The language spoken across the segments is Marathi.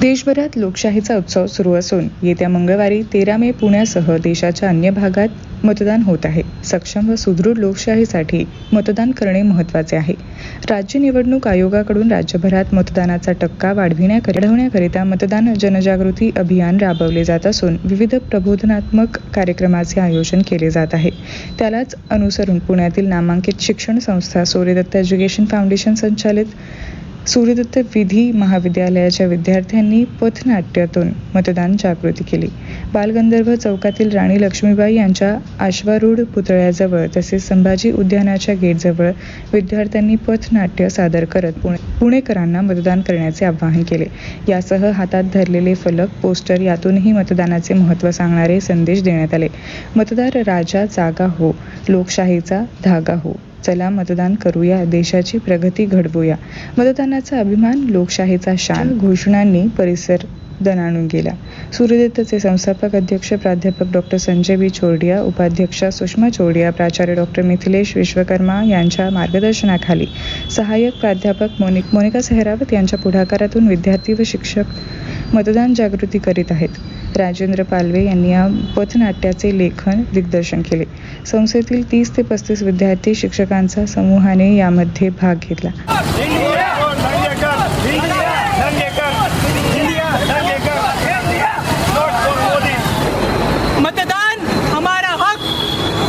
देशभरात लोकशाहीचा उत्सव सुरू असून येत्या मंगळवारी तेरा मे पुण्यासह देशाच्या अन्य भागात मतदान होत आहे. सक्षम व सुदृढ लोकशाहीसाठी मतदान करणे महत्त्वाचे आहे. राज्य निवडणूक आयोगाकडून राज्यभरात मतदानाचा टक्का वाढविण्याकरिता वाढवण्याकरिता मतदान जनजागृती अभियान राबवले जात असून विविध प्रबोधनात्मक कार्यक्रमाचे आयोजन केले जात आहे. त्यालाच अनुसरून पुण्यातील नामांकित शिक्षण संस्था सूर्यदत्त एज्युकेशन फाउंडेशन संचालित सूर्यदत्त विधी महाविद्यालयाच्या विद्यार्थ्यांनी पथनाट्यातून मतदान जागृती केली. बालगंधर्व चौकातील राणी लक्ष्मीबाई यांच्या आश्वारूढ पुतळ्याजवळ तसेच संभाजी उद्यानाच्या गेटजवळ विद्यार्थ्यांनी पथनाट्य सादर करत पुणे पुणेकरांना मतदान करण्याचे आवाहन केले. यासह हातात धरलेले फलक पोस्टर यातूनही मतदानाचे महत्त्व सांगणारे संदेश देण्यात आले. मतदार राजा जागा हो लोकशाहीचा धागा हो. चला मतदान करूया देशाची प्रगती घडवूया. मतदानाचा अभिमान लोकशाहीचा शान घोषणांनी परिसर दणाणून गेला. सूर्यदत्तचे संस्थापक अध्यक्ष प्राध्यापक डॉक्टर संजय बी. चोरडिया उपाध्यक्षा सुषमा चोरडिया प्राचार्य डॉक्टर मिथिलेश विश्वकर्मा यांच्या मार्गदर्शनाखाली सहाय्यक प्राध्यापक मोनिक मोनिका सेहरावत यांच्या पुढाकारातून विद्यार्थी व शिक्षक मतदान जागृती करीत आहेत. राजेंद्र पालवे यांनी या पथनाट्याचे लेखन दिग्दर्शन केले. संस्थेतील तीस ते पस्तीस विद्यार्थी शिक्षकांचा समूहाने यामध्ये भाग घेतला.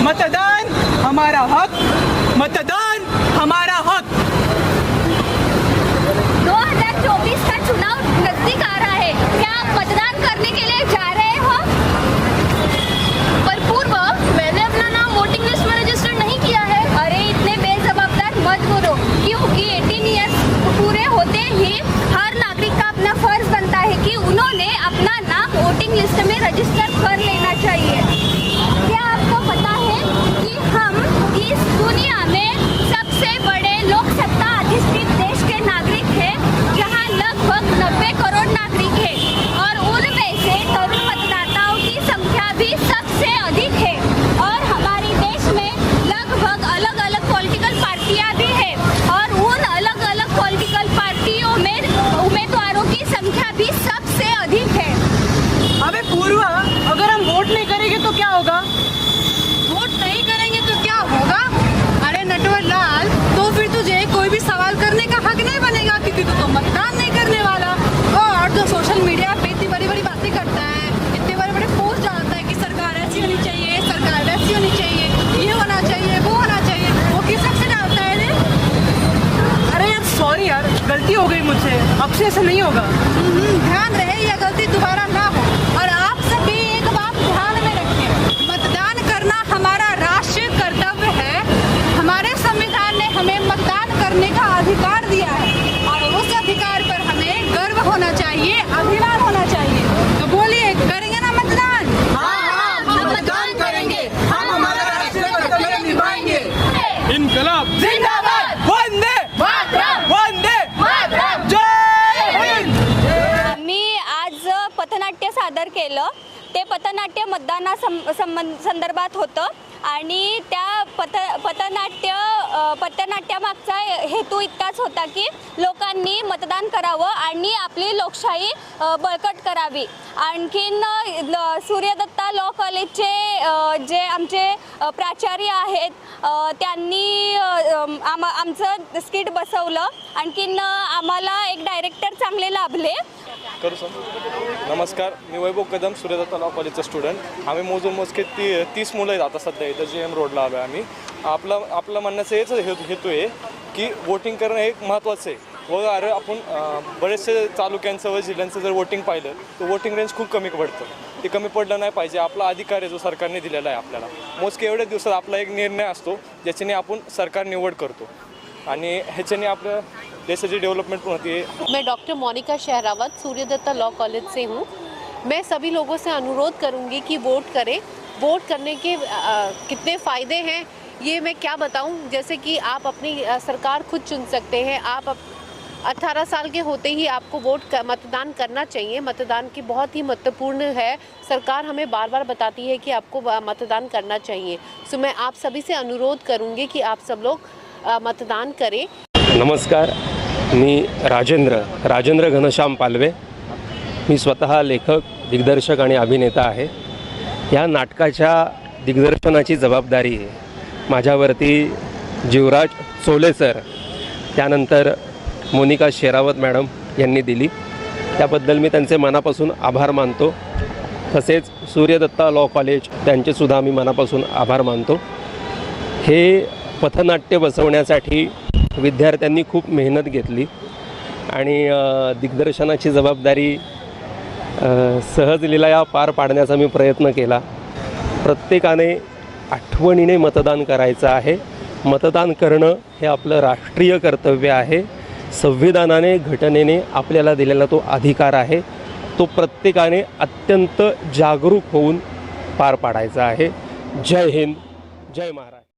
हमारा हक मतदान हमारा हक 2024 का चुनाव नजदीक आ रहा है। क्या आप मतदान करने के लिए जा रहे हो पर पूर्व मैंने अपना नाम वोटिंग लिस्ट में रजिस्टर नहीं किया है अरे इतने बेजवाबदार मत करो क्योंकि 18 इयर्स पूरे होते ही हर नागरिक का अपना फर्ज बनता है कि उन्होंने अपना नाम वोटिंग लिस्ट में रजिस्टर कर लेना चाहिए क्या आपको पता है कि हम इस दुनिया में सबसे बड़े लोक सत्ता अधिष्ठित देश के नागरिक हैं जहां लगभग 90 करोड़ नागरिक हैं और उनमें से तरुण मतदाताओं की संख्या भी सबसे अधिक है और हमारे देश में लगभग अलग अलग पॉलिटिकल पार्टियां भी हैं और उन अलग अलग पॉलिटिकल पार्टियों में उम्मीदवारों की संख्या भी सबसे अधिक है अबे पूर्वा अगर हम वोट नहीं करेंगे तो क्या होगा वोट नहीं करेंगे तो क्या होगा अरे नटवर लाल तो फिर तुझे कोई भी सवाल करने का हक नहीं बनेगा क्योंकि तू तो मतदान नहीं करने वाला और जो सोशल मीडिया पे इतनी बड़ी बड़ी बातें करता है इतने बड़े बड़े पोस्ट डालता है कि सरकार ऐसी होनी चाहिए सरकार वैसी होनी चाहिए ये होना चाहिए वो होना चाहिए वो किस हक से डालता है रे अरे यार सॉरी यार गलती हो गई मुझसे अब से ऐसा नहीं होगा। ध्यान रहे यह गलती दोबारा ना हो। और आप सभी एक बात ध्यान में रखें मतदान करना हमारा राष्ट्रीय कर्तव्य है हमारे संविधान ने हमें मतदान करने का अधिकार दिया है और उस अधिकार पर हमें गर्व होना चाहिए अभिमान होना चाहिए तो बोलिए करेंगे ना मतदान हम मतदान करेंगे हम हमारा राष्ट्रीय कर्तव्य निभाएंगे इनकलाब जिंदाबाद वंदे मातरम वंदे मातरम जय हिंद मी आज पथनाट्य सादर केलं. ते पथनाट्य मतदाना सं संबंध संदर्भात होतं. आणि त्या पथ पथनाट्य पथनाट्यामागचा हेतू इतकाच होता की लोकांनी मतदान करावं आणि आपली लोकशाही बळकट करावी. आणखीन ल- सूर्यदत्ता लॉ कॉलेजचे जे आमचे प्राचार्य आहेत त्यांनी आम आमचं स्किट बसवलं. आणखीन आम्हाला एक डायरेक्टर चांगले लाभले. करू सर. नमस्कार. मी वैभव कदम सूर्यदत्त लॉ कॉलेजचा स्टुडंट. आम्ही मोजून मोजके ती तीस मुलं आहेत आता सध्या इथं जी एम रोडला आलो आहे आम्ही. आपलं आपलं म्हणण्याचं हेच हे हेतू आहे की वोटिंग करणं हे महत्त्वाचं आहे. व अरे आपण बरेचसे तालुक्यांचं व जिल्ह्यांचं जर वोटिंग पाहिलं तर वोटिंग रेंज खूप कमी पडतं. ते कमी पडलं नाही पाहिजे. आपला अधिकार आहे जो सरकारने दिलेला आहे आपल्याला. मोजके एवढ्या दिवसात आपला एक निर्णय असतो ज्याच्याने आपण सरकार निवड करतो. आणि ह्याच्याने आपल्या देशाची डेव्हलपमेंट पण होती. मैं doctor Monika Sehrawat Suryadatta law college से हूँ. मैं सभी लोगों से अनुरोध करूँगी कि वोट करें. वोट करने के आ, कितने फ़ायदे हैं ये मैं क्या बताऊं? जैसे कि आप अपनी सरकार खुद चुन सकते हैं आप अप, 18 साल के होते ही आपको वोट कर, मतदान करना चाहिए। मतदान की बहुत ही महत्त्वपूर्ण है। सरकार हमें बार बार बताती है कि आपको मतदान करना चाहिए। सो मैं आप सभी से अनुरोध करूँगी कि आप सब लोग मतदान करें। नमस्कार मी राजेंद्र राजेंद्र घनश्याम पालवे। मी स्वतः लेखक दिग्दर्शक आणि अभिनेता आहे. या नाटकाच्या दिग्दर्शनाची जबाबदारी माझ्यावरती जीवराज चोले सर त्यानंतर मोनिका शेरावत मॅडम यांनी दिली. त्याबद्दल मी त्यांचे मनापासून आभार मानतो. तसेच सूर्यदत्ता लॉ कॉलेज त्यांचेसुद्धा मी मनापासून आभार मानतो. हे पथनाट्य बसवण्यासाठी विद्यार्थ्यांनी खूप मेहनत घेतली आणि दिग्दर्शनाची जबाबदारी सहज लिलाया पार पाडण्याचा मी प्रयत्न केला. प्रत्येकाने आठवणीने मतदान करायचं आहे. मतदान करणं हे आपलं राष्ट्रीय कर्तव्य आहे. संविधानाने घटनेने आपल्याला दिलेला तो अधिकार आहे. तो प्रत्येकाने अत्यंत जागरूक होऊन पार पाडायचा आहे. जय हिंद जय महाराज